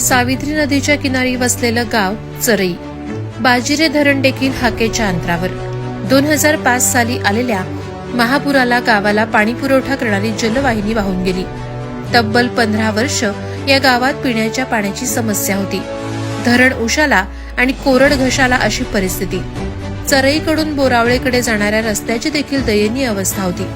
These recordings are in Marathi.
सावित्री नदीच्या किनारी वसलेलं गाव चरई. बाजिरे धरण देखील हाकेच्या अंतरावर. दोन हजार पाच साली आलेल्या महापुराला गावाला पाणी पुरवठा करणारी जलवाहिनी वाहून गेली. तब्बल पंधरा वर्ष या गावात पिण्याच्या पाण्याची समस्या होती. धरण उशाला आणि कोरड घशाला अशी परिस्थिती. चरईकडून बोरावळेकडे जाणाऱ्या रस्त्याची देखील दयनीय अवस्था होती.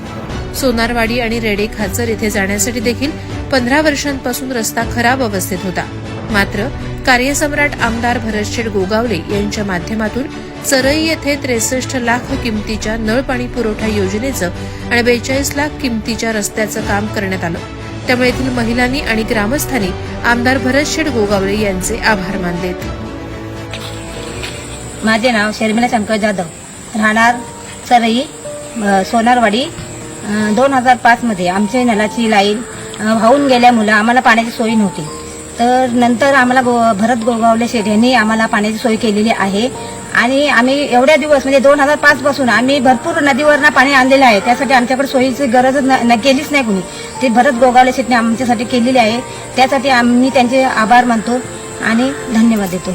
सोनारवाडी आणि रेडे खाचर येथे जाण्यासाठी देखील पंधरा वर्षांपासून रस्ता खराब अवस्थेत होता. मात्र कार्यसम्राट आमदार भरतशेठ गोगावले यांच्या माध्यमातून चरई येथे त्रेसष्ट लाख किमतीच्या नळ पाणी पुरवठा योजनेचं आणि बेचाळीस लाख किमतीच्या रस्त्याचं काम करण्यात आलं. त्यामुळे येथील महिलांनी आणि ग्रामस्थांनी आमदार भरतशेठ गोगावले यांचे आभार मानलेत माझे नाव शर्मिला शंकर जाधव. राहणार सरई सोनारवाडी दोन हजार पाचमध्ये आमच्या नळाची लाईन वाहून गेल्यामुळं आम्हाला पाण्याची सोयी नव्हती. तर नंतर आम्हाला गो भरत गोगावले शेठ यांनी आम्हाला पाण्याची सोय केलेली आहे. आणि आम्ही एवढ्या दिवस म्हणजे दोन हजार पाच पासून आम्ही भरपूर नदीवरनं पाणी आणलेलं आहे. त्यासाठी आमच्याकडे सोयीची गरजच न- केलीच नाही कुणी. ते भरत गोगावले शेठने आमच्यासाठी केलेली आहे. त्यासाठी आम्ही त्यांचे आभार मानतो आणि धन्यवाद देतो.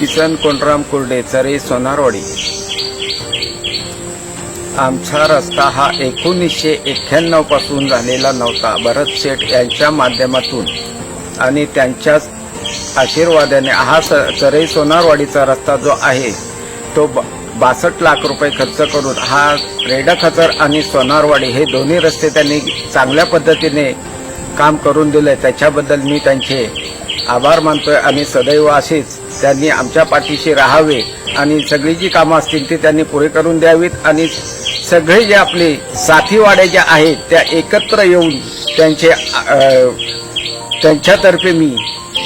किसन कोंडराम कुर्डे चरे सोनारवाडी. आमचा रस्ता हा एकोणीसशे एक्क्याण्णवपासून झालेला नव्हता. भरत शेठ यांच्या माध्यमातून. आणि त्यांच्याच आशीर्वादाने हा स चरे सोनारवाडीचा रस्ता जो आहे तो ब- बासष्ट लाख रुपये खर्च करून हा रेडखचर आणि सोनारवाडी हे दोन्ही रस्ते त्यांनी चांगल्या पद्धतीने काम करून दिले. त्याच्याबद्दल मी त्यांचे आभार मानतोय आणि सदैव असेच त्यांनी आमच्या पाठीशी राहावे. आणि सगळी जी कामं असतील ती त्यांनी पुरे करून द्यावीत. आणि सगळे जे आपले साथीवाड्या ज्या आहेत त्या एकत्र येऊन त्यांचे त्यांच्यातर्फे मी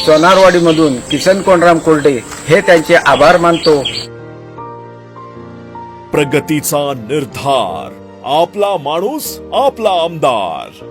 सोनारवाडीमधून किसन कोंडराम कोरडे हे त्यांचे आभार मानतो. प्रगतीचा निर्धार. आपला माणूस आपला आमदार.